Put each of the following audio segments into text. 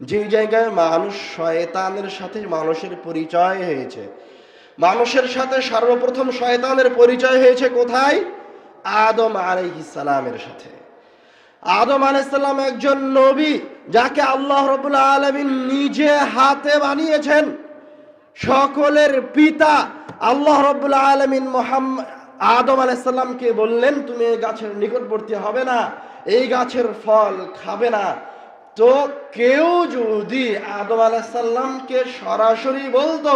যে জায়গায় মানুষ শয়তানের সাথে মানুষের পরিচয় হয়েছে। মানুষের সাথে সর্বপ্রথম শয়তানের পরিচয় হয়েছে কোথায়? আদম আলাইহিসালামের সাথে। আদম আলাইসাল্লাম একজন নবী যাকে আল্লাহ রবুল্লা আলমিন নিজে হাতে বানিয়েছেন। সকলের পিতা আল্লাহ রবুল্লা আলমিন আদম আলাইসাল্লামকে বললেন, তুমি এই গাছের নিকটবর্তী হবে না, এই গাছের ফল খাবে না। তো কেউ যদি আদম আলাহিসাল্লামকে সরাসরি বলতো,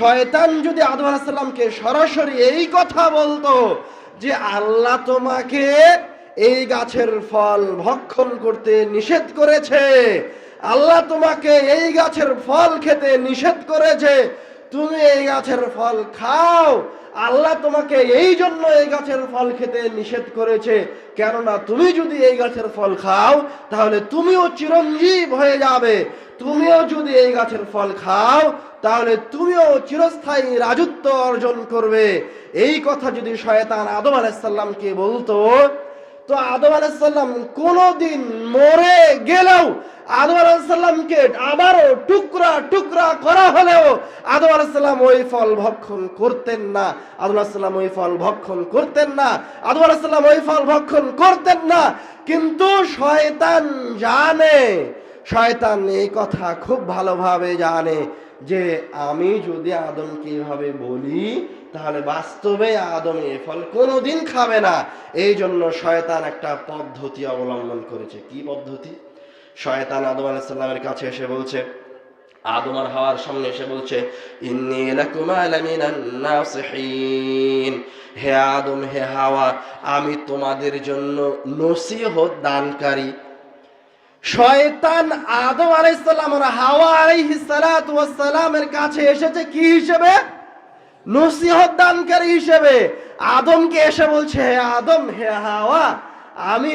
শয়তান যদি আদম আলাহিসাল্লামকে সরাসরি এই কথা বলতো যে আল্লাহ তোমাকে এই গাছের ফল ভক্ষণ করতে নিষেধ করেছে, আল্লাহ তোমাকে এই গাছের ফল খেতে নিষেধ করেছে, তুমি এই গাছের ফল খাও আল্লাহ তোমাকে এই জন্য এই গাছের ফল খেতে নিষেধ করেছে। কেননা তুমি যদি এই গাছের ফল খাও, তাহলে তুমিও চিরঞ্জীব হয়ে যাবে। তুমিও যদি এই গাছের ফল খাও, তাহলে তুমিও চিরস্থায়ী রাজত্ব অর্জন করবে। এই কথা যদি শয়তান আদম আলাইসাল্লামকে বলতো, তো আদম আলাইসাল্লাম কোনোদিন মরে গেলেও আদম আলাইসাল্লামকে আবারও টুকরা টুকরা করা হলেও আদম আলাইসাল্লাম ওই ফল ভক্ষণ করতেন না। আদম আলাইসাল্লাম ওই ফল ভক্ষণ করতেন না। আদম আলাইসাল্লাম ওই ফল ভক্ষণ করতেন না। কিন্তু শয়তান জানে, শয়তান এই কথা খুব ভালোভাবে জানে যে আমি যদি আদমকে এভাবে বলি, তাহলে বাস্তবে আদম এ ফল কোনোদিন খাবে না। এই জন্য শয়তান একটা পদ্ধতি অবলম্বন করেছে। কি পদ্ধতি? শয়তান আদম আলাইসাল্লামের কাছে এসে বলছে, আদম আর হাওয়ার সামনে এসে বলছে, ইন্নী লাকুমা লামিনান নাসিহিন। হে আদম, হে হাওয়া, আমি তোমাদের জন্য নসিহত দানকারী। শয়তান আদম আলাইসাল্লাম আর হাওয়া আলাইহিস সালাতু কাছে এসেছে কি হিসেবে? নসিহত দানকারী হিসেবে। আদমকে এসে বলছে, হে আদম, হে হাওয়া আমি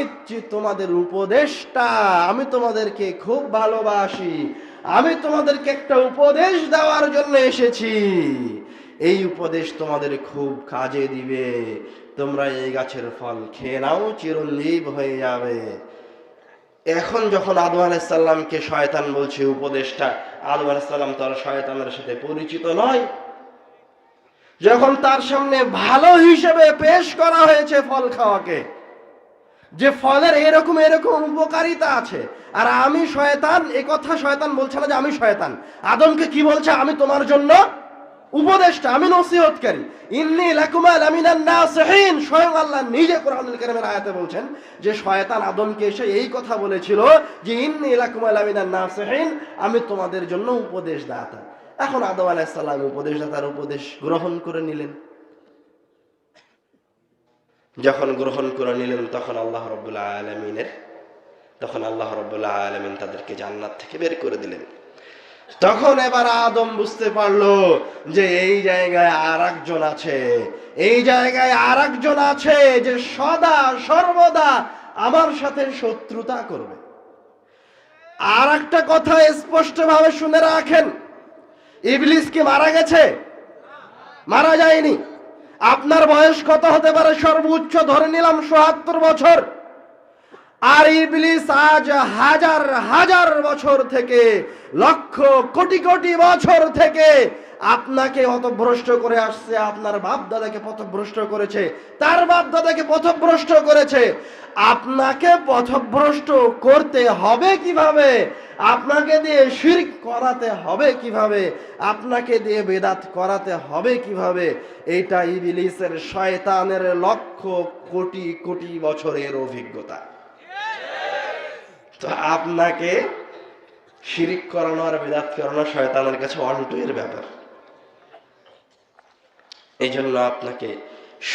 তোমাদের উপদেশটা আমি তোমাদেরকে খুব ভালোবাসি, আমি তোমাদেরকে একটা উপদেশ দেওয়ার জন্য এসেছি। এই উপদেশ তোমাদের খুব কাজে দিবে, তোমরা এই গাছের ফল খেয়ে নাও চিরঞ্জীব হয়ে যাবে। এখন যখন আদম আলাইসাল্লামকে শয়তান বলছে উপদেশটা আদম আলাইসাল্লাম তার শয়তানের সাথে পরিচিত নয়। যখন তার সামনে ভালো হিসেবে পেশ করা হয়েছে ফল খাওয়াকে যে ফলের এরকম এরকম উপকারিতা আছে। আর আমি শয়তান, এ কথা শয়তান বলছে না যে আমি শয়তান। আদমকে কি বলছে? আমি তোমার জন্য উপদেশটা আমি নসিহতকারী। ইন্নি লাকুমা লামিনান নাসিহিন। স্বয়ং আল্লাহ নিজে কোরআনুল কারীমের আয়াতে বলছেন যে শয়তান আদমকে এসে এই কথা বলেছিল যে ইন্নি লাকুমা লামিনান নাসিহিন, আমি তোমাদের জন্য উপদেশ দাতা এখন আদম আলাইহিস সালাম উপদেশ দাতার উপদেশ গ্রহণ করে নিলেন। যখন গ্রহণ করে নিলেন, তখন আল্লাহ রব্বুল্লাহ আলমিনের, তখন আল্লাহ রব্বুল্লাহ আলমিন তাদেরকে জান্নাত থেকে বের করে দিলেন। তখন এবার আদম বুঝতে পারল যে এই জায়গায় আর একজন আছে, এই জায়গায় আর একজন আছে যে সদা, সর্বদা আমার সাথে শত্রুতা করবে। আর একটা কথা স্পষ্ট ভাবে শুনে রাখেন, ইবলিস কি মারা গেছে? মারা যায়নি। আপনার বয়স কত হতে পারে? সর্বোচ্চ ধরে নিলাম সোহাত্তর বছর। আর ইবলিস আজ হাজার হাজার বছর থেকে, লক্ষ কোটি কোটি বছর থেকে আপনাকে পথভ্রষ্ট করে আসছে, আপনার বাপ দাদাকে পথভ্রষ্ট করেছে, তার বাপ দাদাকে পথভ্রষ্ট করেছে। আপনাকে পথভ্রষ্ট করতে হবে কীভাবে? আপনাকে দিয়ে শিরক করাতে হবে কীভাবে? আপনাকে দিয়ে বেদাত করাতে হবে কীভাবে? এটা ইবলিসের শয়তানের লক্ষ কোটি কোটি বছরের অভিজ্ঞতা। তো আপনাকে শিরিক করানো আর বেদাত করানো শয়তানের কাছে অন্টুয়ের ব্যাপার। এই জন্য আপনাকে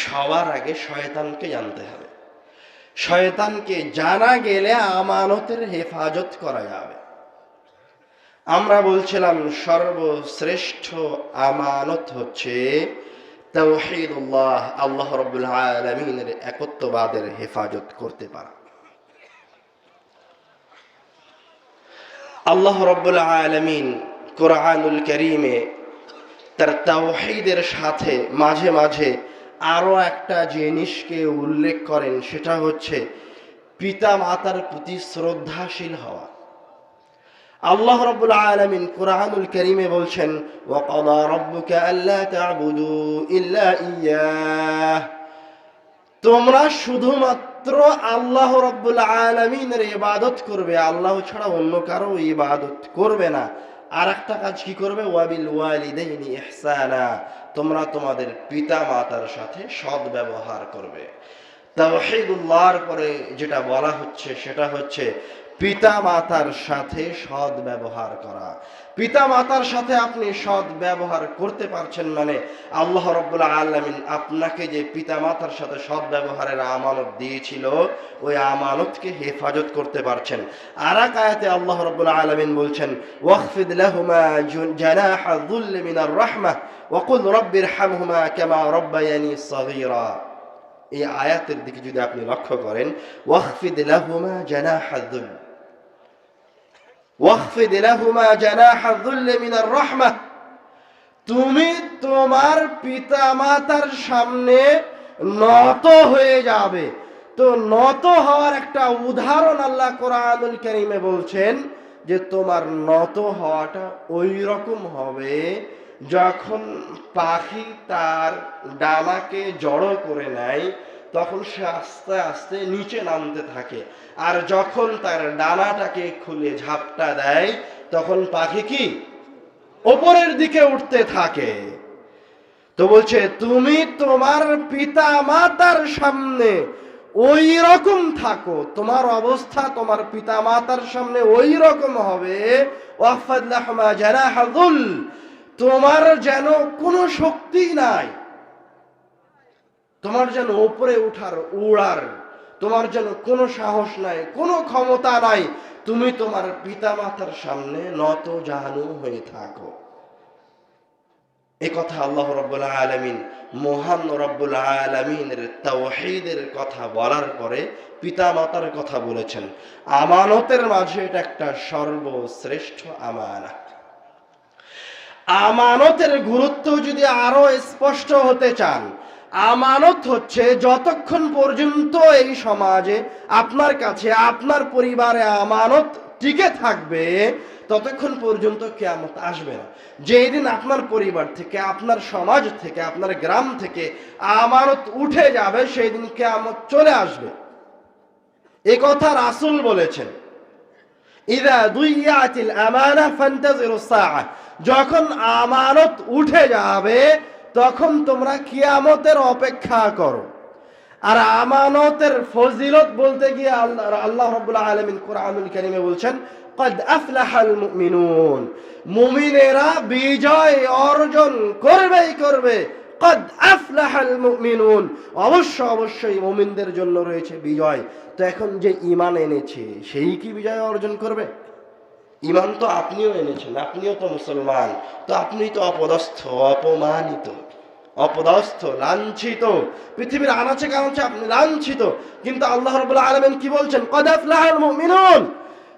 সবার আগে শয়তানকে জানতে হবে। শয়তানকে জানা গেলে আমানতের হেফাজত করা যাবে। আমরা বলছিলাম সর্বশ্রেষ্ঠ আমানত হচ্ছে আল্লাহ রব্বুল একত্ববাদের হেফাজত করতে পারা। আল্লাহ রব্বুল আলমিন কোরআনুল করিমে তার তাওহিদের সাথে মাঝে মাঝে আরও একটা জিনিসকে উল্লেখ করেন, সেটা হচ্ছে পিতা মাতার প্রতি শ্রদ্ধাশীল হওয়া। আল্লাহ রাব্বুল আলামিন কোরআনুল কারীমে বলছেন, ওয়া ক্বাদা রাব্বুকা আল্লা তা'বুদু ইল্লা ইয়্যাহ তোমরা শুধুমাত্র আল্লাহ রাব্বুল আলামিনের ইবাদত করবে, আল্লাহ ছাড়া অন্য কারও ইবাদত করবে না। আর একটা কাজ কি করবে? ওয়াবিল ওয়ালিদাইনি ইহসানা। তোমরা তোমাদের পিতা মাতার সাথে সৎ ব্যবহার করবে। তাওহীদুল্লাহর পরে যেটা বলা হচ্ছে, সেটা হচ্ছে পিতা মাতার সাথে সৎ ব্যবহার করা। পিতা মাতার সাথে আপনি সৎ ব্যবহার করতে পারছেন মানে আল্লাহ রব্বুল আলামিন আপনাকে যে পিতা মাতার সাথে সৎ ব্যবহারের আমানত দিয়েছিল, ওই আমানতকে হেফাজত করতে পারছেন। আর এক আয়াতে আল্লাহ রব্বুল আলামিন বলছেন, ওয়াখফিদ লাহুমা জানাহা যুল্লি মিনার রাহমাহ ওয়াকুল রব্বির হামহুমা কামা রব্বায়ানি সগীরা। এই আয়াতের দিকে যদি আপনি লক্ষ্য করেন, ওয়াখফিদ লাহুমা জানাহা ওয়াখফিদ লাহুমা জানাহা যুল্লি মিনার রাহমাহ তুমি তোমার পিতা মাতার সামনে নত হয়ে যাবে। তো নত হওয়ার একটা উদাহরণ আল্লাহ কোরআনুল কারীমে বলছেন যে তোমার নত হওয়াটা ওই রকম হবে যখন পাখি তার ডানাকে জড়ো করে নেয় তখন সে আস্তে আস্তে নিচে নামতে থাকে। আর যখন তার ডানাটাকে খুলে ঝাপটা দেয়, তখন পাখি কি? ওপরের দিকে উঠতে থাকে। তো বলছে, তুমি তোমার পিতা মাতার সামনে ওই রকম থাকো। তোমার অবস্থা তোমার পিতা মাতার সামনে ওই রকম হবে তোমার যেন কোনো শক্তি নাই। তোমার যেন উপরে উঠার উড়ার, তোমার যেন কোনো সাহস নাই, কোনো ক্ষমতা নাই, তুমি তোমার পিতা মাতার সামনে নত জাহানু হয়ে থাকো। এ কথা আল্লাহ রব্বুল আলমিন মহান রব্বুল আলমিনের তাওহীদের কথা বলার পরে পিতা মাতার কথা বলেছেন। আমানতের মাঝে এটা একটা সর্বশ্রেষ্ঠ আমানত। আমানতের গুরুত্ব যদি আরও স্পষ্ট হতে চান আমানত হচ্ছে যতক্ষণ পর্যন্ত এই সমাজে আপনার কাছে, আপনার পরিবারে আমানত টিকে থাকবে, ততক্ষণ পর্যন্ত কেয়ামত আসবে না। যেই দিন আপনার পরিবার থেকে, আপনার সমাজ থেকে, আপনার গ্রাম থেকে আমানত উঠে যাবে, সেই দিন কেয়ামত চলে আসবে। এ কথা রাসুল বলেছেন। যখন আমানত উঠে যাবে তখন তোমরা কিয়ামতের অপেক্ষা করো। আর আমানতের ফজিলত বলতে গিয়ে আল্লাহ আল্লাহ আলমিন কোরআনুল কারিমে বলছেন বিজয় অর্জন করবেই করবে। কদ অবশ্য অবশ্যই জন্য রয়েছে বিজয়। তো এখন যে ইমান এনেছে, সেই কি বিজয় অর্জন করবে? ইমান তো আপনিও এনেছেন, আপনিও তো মুসলমান। তো আপনি তো অপদস্থ, অপমানিত। অপদস্থ, লাঞ্ছিত। পৃথিবীর আনাচে কানাচে আপনি লাঞ্ছিত। কিন্তু আল্লাহ রাব্বুল আলামিন কি বলছেন? কদ আফলাহাল মুমিনুন।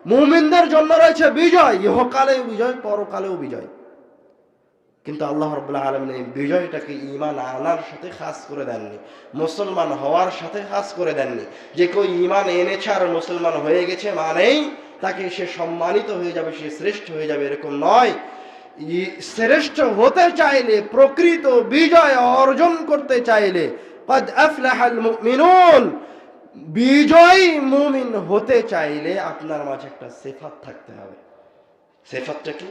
মুমিনদের জন্য রয়েছে বিজয়। ইহকালেও বিজয়, পরকালেও বিজয়। কিন্তু আল্লাহ রাব্বুল আলামিন এই বিজয়টাকে ঈমান আনার সাথে খাস করে দেননি। মুসলমান হওয়ার সাথে খাস করে দেননি। যে কেউ ঈমান এনেছে আর মুসলমান হয়ে গেছে মানেই তাকে সে সম্মানিত হয়ে যাবে, সে শ্রেষ্ঠ হয়ে যাবে, এরকম নয়। শ্রেষ্ঠ হতে চাইলে, প্রকৃত বিজয় অর্জন করতে চাইলে বিজয় মুমিন হতে চাইলে আপনার মাঝে একটা সেফাত থাকতে হবে। সেফাতটা কি?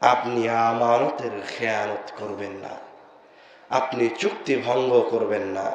আপনি আমানতের খেয়ানত করবেন না। আপনি চুক্তি ভঙ্গ করবেন না।